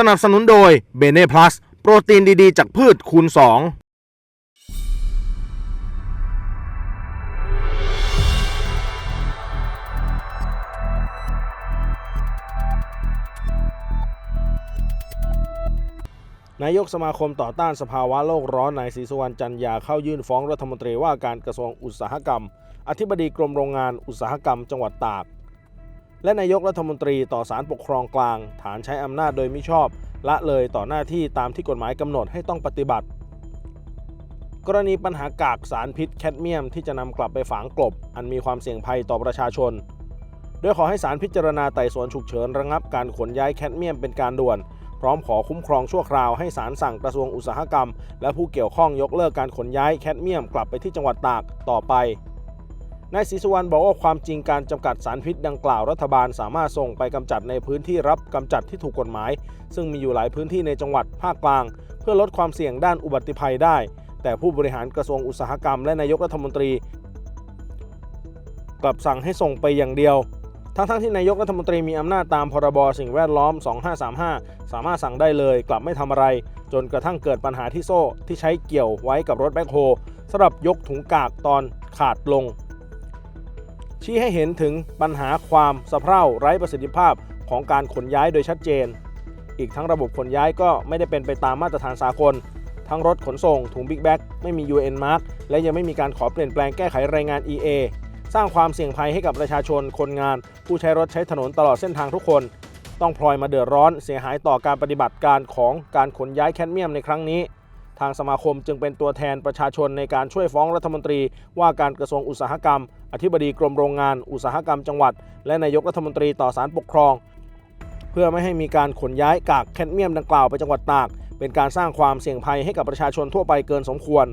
สนับสนุนโดยเบเน่พลัสโปรตีนดีๆ จากพืชคูณ 2นายกสมาคมต่อต้านสภาวะโลกร้อนนายศรีสุวรรณจันยาเข้ายื่นฟ้องรัฐมนตรีว่าการกระทรวงอุตสาหกรรม อธิบดีกรมโรงงานอุตสาหกรรม จังหวัดตาก และนายกรัฐมนตรีต่อศาลปกครองกลาง ฐานใช้อำนาจโดยมิชอบ ละเลยต่อหน้าที่ตามที่กฎหมายกำหนดให้ต้องปฏิบัติ กรณีปัญหากากสารพิษแคดเมียมที่จะนำกลับไปฝังกลบ อันมีความเสี่ยงภัยต่อประชาชน โดยขอให้ศาลพิจารณาไต่สวนฉุกเฉินระงับการขนย้ายแคดเมียมเป็นการด่วน พร้อมขอคุ้มครองชั่วคราวให้ศาลสั่งกระทรวงอุตสาหกรรม และผู้เกี่ยวข้องยกเลิกการขนย้ายแคดเมียมกลับไปที่จังหวัดตากต่อไป นายศรีสุวรรณบอกว่าความจริงการจำกัดสารพิษดังกล่าวรัฐบาลสามารถส่งไปกำจัดในพื้นที่รับกำจัดที่ถูกกฎหมาย ซึ่งมีอยู่หลายพื้นที่ในจังหวัดภาคกลาง เพื่อลดความเสี่ยงด้านอุบัติภัยได้ แต่ผู้บริหารกระทรวงอุตสาหกรรมและนายกรัฐมนตรี กลับสั่งให้ส่งไปอย่างเดียว ทั้งๆที่นายกรัฐมนตรีมีอำนาจตามพรบสิ่งแวดล้อม 2535 สามารถสั่งได้เลยกลับไม่ทำอะไร จนกระทั่งเกิดปัญหาที่โซ่ที่ใช้เกี่ยวไว้กับรถแบ็คโฮสำหรับยกถุงกากตอนขาดลง ชี้ให้เห็นถึงปัญหาความสะเพร่าไร้ประสิทธิภาพของการขนย้ายโดยชัดเจน อีกทั้งระบบขนย้ายก็ไม่ได้เป็นไปตามมาตรฐานสากล ทั้งรถขนส่งถุงบิ๊กแบ็กไม่มี UN Mark และยังไม่มีการขอเปลี่ยนแปลงแก้ไขรายงาน EA สร้างความเสี่ยงภัยให้กับประชาชนคนงาน ผู้ใช้รถใช้ถนนตลอดเส้นทางทุกคน ต้องพลอยมาเดือดร้อนเสียหายต่อการปฏิบัติการของการขนย้ายแคดเมียมในครั้งนี้ ทางสมาคมจึงเป็นตัวแทนประชาชนในการช่วยฟ้องรัฐมนตรี ว่าการกระทรวงอุตสาหกรรม อธิบดีกรมโรงงาน อุตสาหกรรมจังหวัด และนายกรัฐมนตรีต่อศาลปกครอง เพื่อไม่ให้มีการขนย้ายกากแคดเมียมดังกล่าวไปจังหวัดตาก เป็นการสร้างความเสี่ยงภัยให้กับประชาชนทั่วไปเกินสมควร